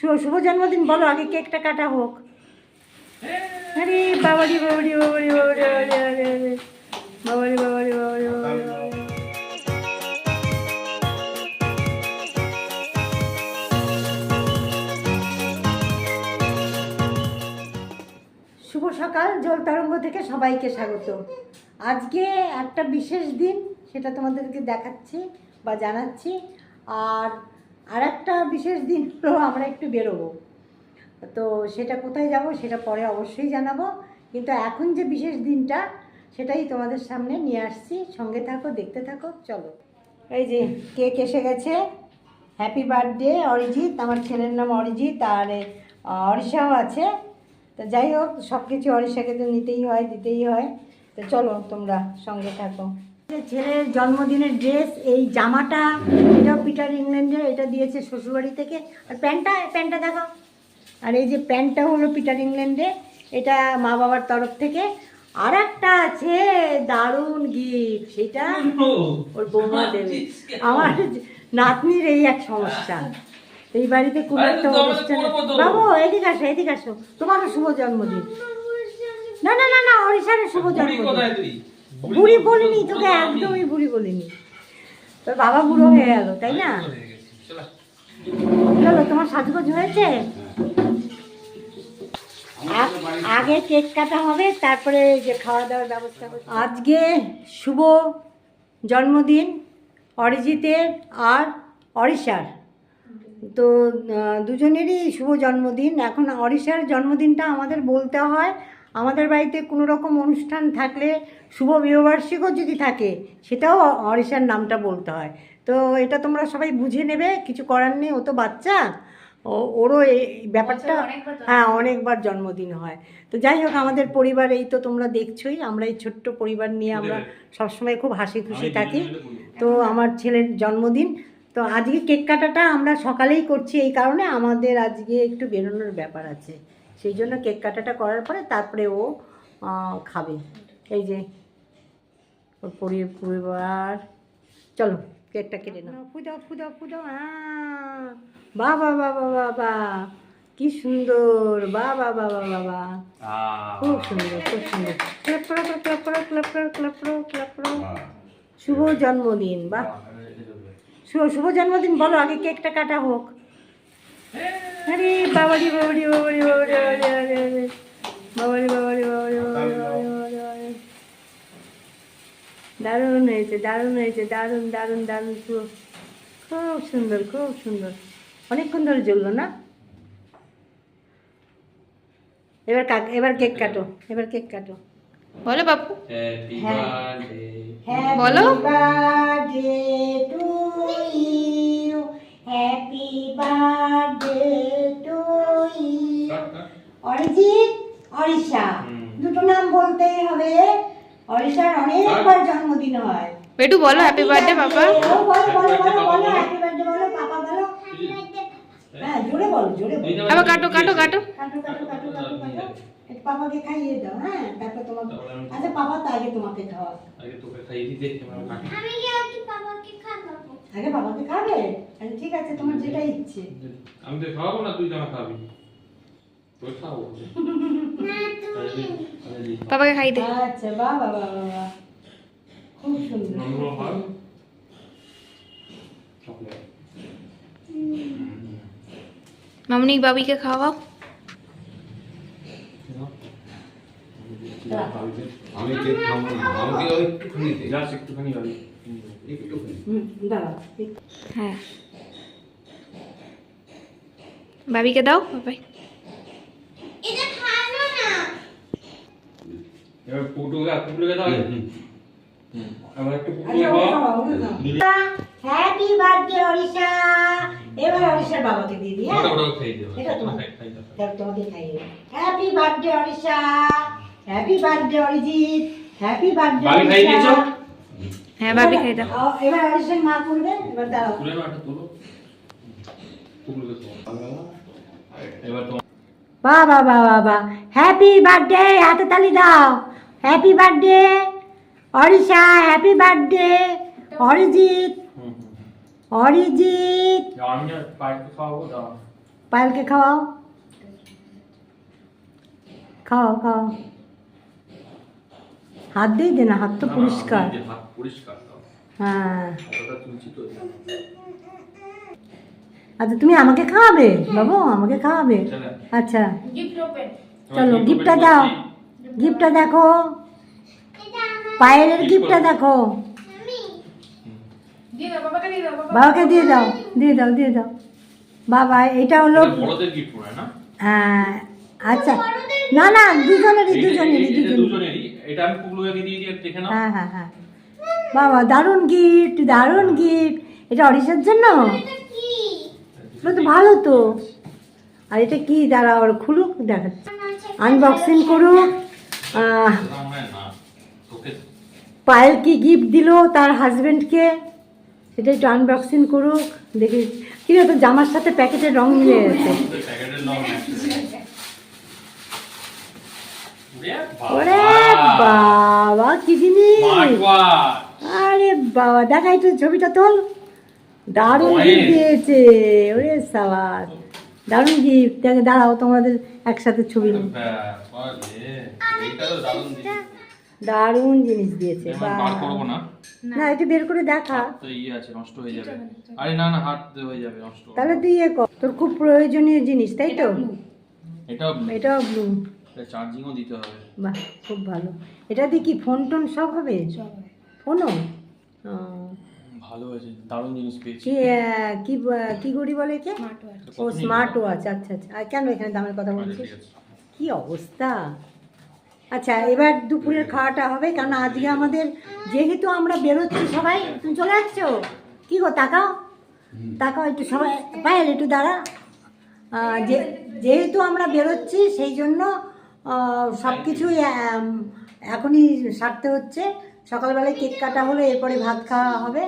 শুভ জন্মদিন, বলো আগে কেকটা কাটা হোক। আরে বাবারি বাবারি বাবারি বাবারি বাবারি বাবারি বাবারি বাবারি। শুভ সকাল, জল তরঙ্গ থেকে সবাইকে স্বাগত। আজকে একটা বিশেষ দিন, সেটা তোমাদেরকে দেখাচ্ছি বা জানাচ্ছি। আর আর একটা বিশেষ দিন হলো আমরা একটু বেরোবো। তো সেটা কোথায় যাব সেটা পরে অবশ্যই জানাব। কিন্তু এখন যে বিশেষ দিনটা, সেটাই তোমাদের সামনে নিয়ে আসছি। সঙ্গে থাকো, দেখতে থাকো, চলো। এই যে কেক এসে গেছে। Happy birthday Arijit. আমার ছেলের নাম অরিজিৎ, আর অরিষাও আছে। তো যাই হোক সব কিছু অরিষাকে তো নিতেই হয়, দিতেই হয়। তো চলো তোমরা সঙ্গে থাকো। ছেলের জন্মদিনের ড্রেস এই জামাটা এটাও পিটার ইংল্যান্ডের এটা দিয়েছে শ্বশুরবাড়ি থেকে। আর প্যান্টটা প্যান্টটা দেখো আর এই যে প্যান্টটা হলো পিটার ইংল্যান্ডে এটা মা বাবার তরফ থেকে। আর একটা আছে দারুণ গিফট সেটা ওর বৌমা দেবে। আমার নাতনির এই এক সমস্যা। এই বাড়িতে কোনো একটা অনুষ্ঠান বাবু এদিকে আসো এদিকে আসো। তোমারও শুভ জন্মদিন। না না না না অরিশারের শুভ জন্মদিন। বুড়ি বলিনি তোকে, একদমই বুড়ি বলিনি তোর বাবা বুড়ো হয়ে গেল, তাই না। চলো। তোমার সাজগোজ হয়েছে আগে কেক কাটা হবে, তারপরে যে খাওয়া দাওয়ার ব্যবস্থা আজকে শুভ জন্মদিন অরিজিতের আর অরিশার তো দুজনেরই শুভ জন্মদিন এখন অরিশার জন্মদিনটা আমাদের বলতে হয় আমাদের বাড়িতে কোনো রকম অনুষ্ঠান থাকলে শুভ বিবাহবার্ষিকও যদি থাকে সেটাও অরিশার নামটা বলতে হয়। তো এটা তোমরা সবাই বুঝে নেবে কিছু করার নেই ও তো বাচ্চা। ও ওরও এই ব্যাপারটা হ্যাঁ অনেকবার জন্মদিন হয়। তো যাই হোক আমাদের পরিবার এই তো তোমরা দেখছোই আমরা এই ছোট্ট পরিবার নিয়ে আমরা সবসময় খুব হাসি খুশি থাকি। তো আমার ছেলের জন্মদিন। তো আজকে কেক কাটাটা আমরা সকালেই করছি এই কারণে আমাদের আজকে একটু বেরোনোর ব্যাপার আছে। সেই জন্য কেক কাটাটা করার পরে তারপরে ও খাবে। এই যে ওর পরি- পরিবার। চলো কেকটা কেটে নাও। ফুদাও ফুদাও ফুদাও হ্যাঁ বা বা বা বা বা বা। কি সুন্দর। বা বা বা বা বা বা। খুব সুন্দর খুব সুন্দর। ক্লাপ করো ক্লাপ করো ক্লাপ করো ক্লাপ করো ক্লাপ করো শুভ জন্মদিন বা। শুভ শুভ জন্মদিন বলো আগে কেকটা কাটা হোক। আরে বাবারি বাবারি বাবারি বাবারি বাবারি বাবারি বাবারি বাবারি বাবারি বাবারি বাবারি বাবারি বাবারি। দারুণ হয়েছে দারুণ হয়েছে দারুণ দারুণ দারুণ শুভ খুব সুন্দর খুব সুন্দর। অনেকক্ষণ ধরে জ্বললো না? এবার কাক এবার কেক কাটো এবার কেক কাটো। বলো বাপু। হ্যাপি হ্যাঁ। বলো। Birthday to you happy birthday to you Arijit Arisha. দুটো নাম বলতেই হবে। অরিশার অনেকবার জন্মদিন হয়। বেটু বলো হ্যাপি বার্থডে বাবা। বলো বলো বলো বলো পাপা হ্যাপি বার্থডে বলো পাপা বলো। হ্যাঁ জোরে বলো জোরে বলো। আবার কাটো কাটো কাটো। কাটো কাটো কাটো কাটো কাটো। পাপাকে খাইয়ে দাও হ্যাঁ তারপর তোমাকে আচ্ছা পাপা তো আগে তোমাকে খাওয়া। আগে তোকে খাইয়ে দিতে কাটি। আগে বাবাকে খাবে? আচ্ছা ঠিক আছে তোমার যেটা ইচ্ছে। আমি তো খাওয়াবো না তুই জামা খাবি। তোর। বাবাকে খাই দে। আচ্ছা। খুব সুন্দর। নম্র হয়। চকলেট। মামনি বাবিকে খাওয়াও। আমি একটুখানি দে। জাস্ট একটুখানি একটুখানি। দাও হ্যাঁ। বাবিকে দাও বাবাই। এটা খাব না। এবার পুটুকে দাও। আমার একটু দাও হ্যাপি বার্থডে এবার বাবাকে দিয়ে এটা তোমাকে হ্যাঁ, খাইয়ে দাও তোমাকে খাইয়ে happy birthday happy birthday Arijit happy birthday Babi খাইয়ে দিয়েছ? হ্যাঁ বাবি খাই দাও। এবার অরিশার মা করবে এবার দাঁড়াও। তুলে নাও, একটা তোলো। এবার তোমার বাহ বাহ বাহ বাহ বাহ হ্যাপি বার্থডে হাতে তালি দাও। Happy birthday Arisha happy birthday Arijit. Arijit দাও। পায়েলকে খাওয়াও। খাওয়াও খাওয়াও। হাত দিয়ে দে না হাত তো পরিষ্কার। হ্যাঁ। আচ্ছা তুমি আমাকে খাওয়াবে? বাবু আমাকে খাওয়াবে? আচ্ছা। চলো গিফটটা দাও। গিফটটা দেখো। পায়েলের গিফটটা দেখো। বাবাকে দিয়ে দাও দিয়ে দাও। দিয়ে দাও বাবা এটা হলো হয় আচ্ছা। না না দুজনেরই দুজনেরই। দুজনেরই। এটা আমি পুগলুকে দিয়ে দিয়ে দেখে নাও। হ্যাঁ হ্যাঁ হ্যাঁ। বাবা দারুণ গিফট দারুণ গিফট এটা অরিষার জন্য? এটা তো ভালো তো। আর এটা কি? দাঁড়া ওর খুলুক দেখাচ্ছে আনবক্সিং করুক। পায়েল কি গিফট দিল তার হাজবেন্ডকে সেটা একটু আনবক্সিং করুক দেখি। কি তোর জামার সাথে প্যাকেটের রং মিলে গেছে। ওরে কি জিনিস? আরে বাবা দেখা একটু ছবিটা তোল। দারুণ গিফট দিয়েছে। ওরে সাবাস। দারুণ গিফট দেখে দাঁড়াও তোমাদের একসাথে ছবি নিই। তো দারুণ জিনিস। দিয়েছে না? না। এটা বের করে দেখা। তো ইয়ে আছে নষ্ট হয়ে যাবে। আরে না না হাত হয়ে যাবে নষ্ট তাহলে তুই ইয়ে কর। তোর খুব প্রয়োজনীয় জিনিস তাই তো? এটাও এটাও ব্লু চার্জিংও দিতে হবে। বাহ খুব ভালো। এটা দিয়ে কি ফোন টোন সব হবে? ফোনও ভালো হয়েছে দারুণ জিনিস পেয়েছি। কি কি কি ঘড়ি বলে কে ও স্মার্ট ওয়াচ আচ্ছা আচ্ছা। আর কেন এখানে দামের কথা আচ্ছা, বলছিস? কি অবস্থা? আচ্ছা এবার দুপুরের খাওয়াটা হবে কারণ আজকে আমাদের যেহেতু আমরা বেরোচ্ছি সবাই তুমি চলে আসছো? কি গো তাকাও। তাকাও একটু সবাই পায়েল একটু দাঁড়া। যে যেহেতু আমরা বেরোচ্ছি সেই জন্য সব কিছুই এখনই সারতে হচ্ছে। সকালবেলায় কেক কাটা হলো এরপরে ভাত খাওয়া হবে।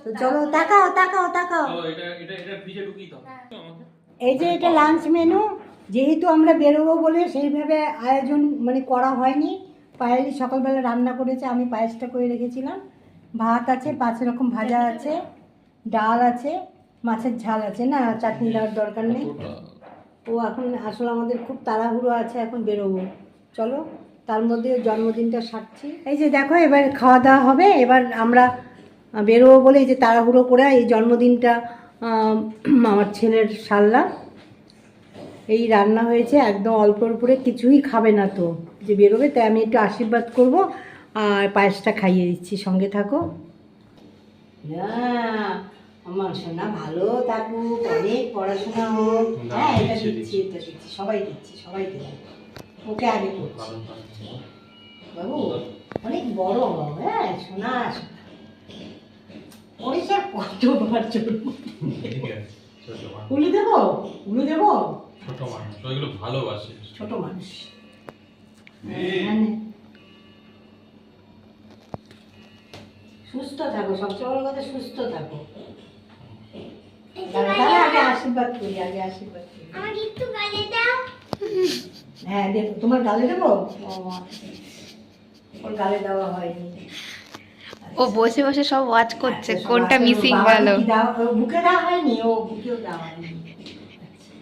তো চলো তাকাও তাকাও তাকাও। আমাকে। এই যে এটা লাঞ্চ মেনু যেহেতু আমরা বেরোবো বলে সেইভাবে আয়োজন মানে করা হয়নি। পায়েলি সকালবেলা রান্না করেছে আমি পায়েসটা করে রেখেছিলাম। ভাত আছে পাঁচ রকম ভাজা আছে ডাল আছে মাছের ঝাল আছে না? চাটনি দেওয়ার দরকার নেই। ও এখন আসলে আমাদের খুব তাড়াহুড়ো আছে, এখন বেরোবো। চলো, তার মধ্যে জন্মদিনটা সারছি। এই যে দেখো, এবার খাওয়া দাওয়া হবে। এবার আমরা বেরোবো বলে এই যে তাড়াহুড়ো করে এই জন্মদিনটা আমার ছেলের সারলাম। এই রান্না হয়েছে একদম অল্প অল্পরে কিছুই খাবে না তো। যে বেরোবে, তাই আমি একটু আশীর্বাদ করব আর পায়েসটা খাইয়ে দিচ্ছি। সঙ্গে থাকো। না আমার সোনা ভালো থাকুক অনেক পড়াশোনা হোক। হ্যাঁ এটা দিচ্ছি, দিচ্ছি এটা দিচ্ছি সবাই দিচ্ছি সবাই দিচ্ছি। ওকে আগে করছি। বাবু অনেক বড় হও, হ্যাঁ সোনা ঠিক ছোট উলু দেবো উলু দেবো? ছোট মানুষ ওইগুলো ভালোবাসে। ছোট মানুষ। হ্যাঁ, সুস্থ থাকো সবচেয়ে বড় কথা সুস্থ থাকো। আগে আশীর্বাদ করি আগে আশীর্বাদ করি। হ্যাঁ দেবো তোমার গালে দেবো? ও, ওর গালে দেওয়া হয়নি। ও বসে বসে সব ওয়াচ করছে আচ্ছা, কোনটা মিসিং গেল ও বুকে দেওয়া হয়নি? ও বুকেও দেওয়া হয়নি। আচ্ছা।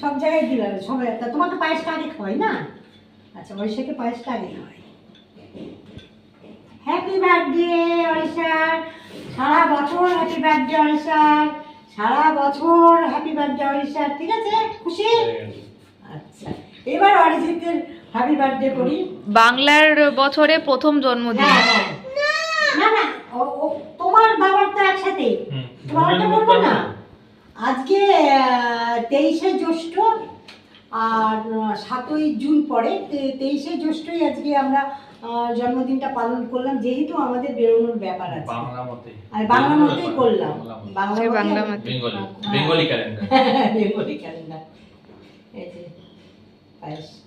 সব জায়গায় দিলাম সবাই তা তোমাকে পায়েসটা আগে খাওয়াই না? আচ্ছা ঐশাকে পায়েসটা আগে খাওয়াই হ্যাপি বার্থডে অরিষার সারা বছর হ্যাপি বার্থডে অরিষার সারা বছর হ্যাপি বার্থডে অরিষার ঠিক আছে? খুশি? আচ্ছা এবার অরিজিতের হ্যাপি বার্থডে করি। বাংলার বছরে প্রথম জন্মদিন। হ্যাঁ হ্যাঁ। না না ও- ও তোমার বাবার তো একসাথে। তোমারটা বলব না? আজকে তেইশে জ্যৈষ্ঠ আর সাতই জুন পরে তেইশে জ্যৈষ্ঠই আজকে আমরা জন্মদিনটা পালন করলাম যেহেতু আমাদের বেরোনোর ব্যাপার আছে। বাংলা মতে। আর বাংলা মতেই করলাম। বাংলা মতে- বাংলা মতে। বেঙ্গলি হ্যাঁ। বেঙ্গলি ক্যালেন্ডার বেঙ্গলি ক্যালেন্ডার এই যে পায়েস।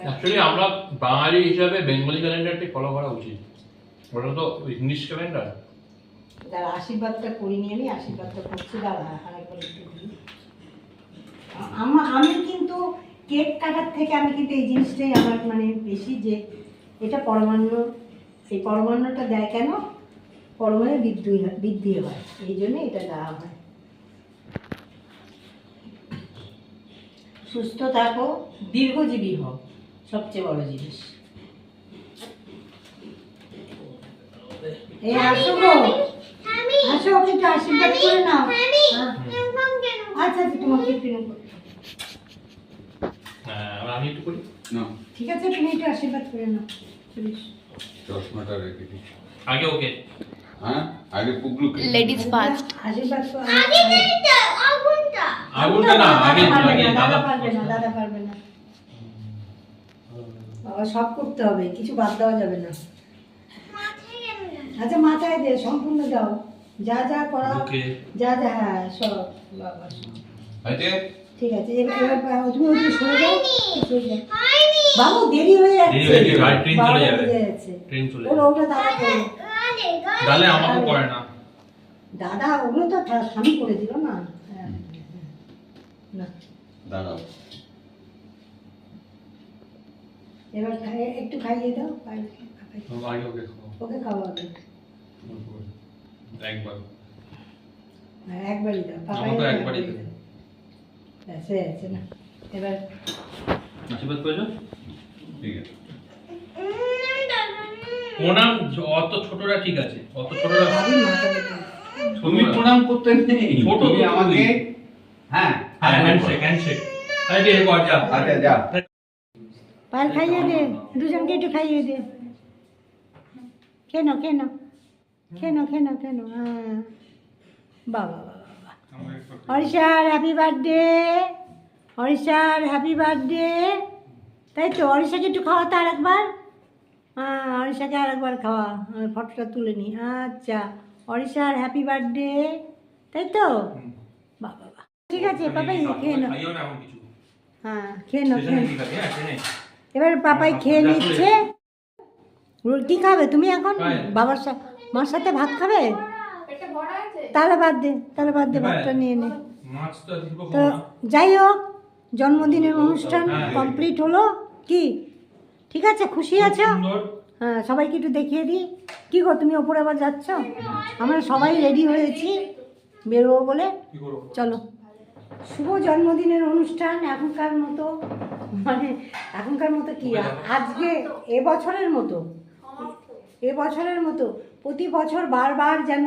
অ্যাকচুয়ালি আমরা বাঙালি হিসাবে বেঙ্গলি ক্যালেন্ডারটি ফলো করা উচিত। ওটা তো ইংলিশ ক্যালেন্ডার দাঁড়া আশীর্বাদটা করিনি আমি আশীর্বাদটা করছি। দাঁড়া আরেকবার একটু দিই। আমি কিন্তু কেক কাটার থেকে আমি কিন্তু এই জিনিসটাই আমার মানে বেশি যে এটা পরমান্ন এই পরমান্নটা দেয় কেন? পরমাণু বৃদ্ধি হয় বৃদ্ধি হয়। এই জন্য এটা দেওয়া হয়। সুস্থ থাকো দীর্ঘজীবী হও। সবচেয়ে বড় জিনিস। এই আসো গো। আসো আশীর্বাদ করে নাও। হ্যাঁ। আচ্ছা আচ্ছা তোমাকে একটু হ্যাঁ আমি একটু করি? না। ঠিক আছে তুমি একটু আশীর্বাদ করে নাও। চলিস। চশমাটা রেখে দিই আগে ওকে। হ্যাঁ? আগে পুগলুকে লেডিস ফার্স্ট আশীর্বাদ করো। আগুনটা। না আগে আগে না, দাদা দাদা পারবে না দাদা পারবে না। বাবা সব করতে হবে কিছু বাদ দেওয়া যাবে না। আচ্ছা মাথায় দে সম্পূর্ণ দাও। যা যা করা যা যা হ্যাঁ সব। বাবা সব। ঠিক আছে এবার তুমি ওদিকে সরে যাও। সরে যাও। বাবু দেরি হয়ে যাচ্ছে। দেরি হয়ে যাবে, ট্রেন চলে যাবে। ট্রেন চলে যাবে। ওটা দাদা করো। আমাকে পড়ে না। দাদা ওগুলো তো স্বামী করে দিল না। না। দাঁড়াও। এবার খাইয়ে- একটু খাইয়ে দাও খাই- খাই- আগে ওকে খাও ওকে খাওয়াবে। একবার। হ্যাঁ, একবারই দাও। একবারই দাও। দাও। ব্যাস, না এবার আশীর্বাদ করেছ ঠিক আছে প্রণাম অত ছোটরা ঠিক আছে অত ছোটরা তুমি প্রণাম করতে নেই ছোট আমাকে হ্যাঁ হ্যাঁ হ্যান্ডশেক হ্যান্ডশেক আরে দিয়ে কর যা আচ্ছা যা পাল খাইয়ে দে দুজনকে একটু খাইয়ে দে কেন কেন কেন কেন কেন হ্যাঁ বাবা হরিষার হ্যাপি বার্থডে হরিষার হ্যাপি বার্থডে তাই তো হরিষাকে একটু খাওয়াতে আরেকবার হ্যাঁ হরিষাকে আরেকবার খাওয়া আমি ফটোটা তুলে নিই। আচ্ছা হরিষার হ্যাপি বার্থডে তাই তো? বাবা বাবা ঠিক আছে পাপাই খেয়ে নাও। না হ্যাঁ খেয়ে নাও হ্যাঁ এবার পাপাই খেয়ে নিচ্ছে। রুটি খাবে তুমি এখন? বাবার সাথে মার সাথে ভাত খাবে? তাহলে বাদ দে তাহলে বাদ দে? ভাতটা নিয়ে নে। তো যাই হোক জন্মদিনের অনুষ্ঠান হ্যাঁ। কমপ্লিট হলো। কি? ঠিক আছে খুশি আছো? হ্যাঁ সবাইকে একটু দেখিয়ে দিই। কি গো তুমি ওপরে আবার যাচ্ছ? আমরা সবাই রেডি হয়েছি। বেরোবো বলে। চলো। শুভ জন্মদিনের অনুষ্ঠান এখনকার মতো। মানে এখনকার মতো কি? আজকে এবছরের মতো। এবছরের মতো। প্রতি বছর বারবার যেন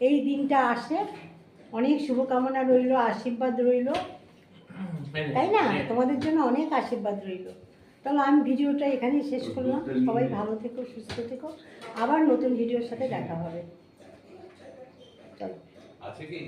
এই দিনটা আসে। অনেক শুভকামনা রইল আশীর্বাদ রইল। তাই না? তোমাদের জন্য অনেক আশীর্বাদ রইল। তাহলে আমি ভিডিওটা এখানেই শেষ করলাম। সবাই ভালো থেকো সুস্থ থেকো। আবার নতুন ভিডিওর সাথে দেখা হবে। চলো আছে কি?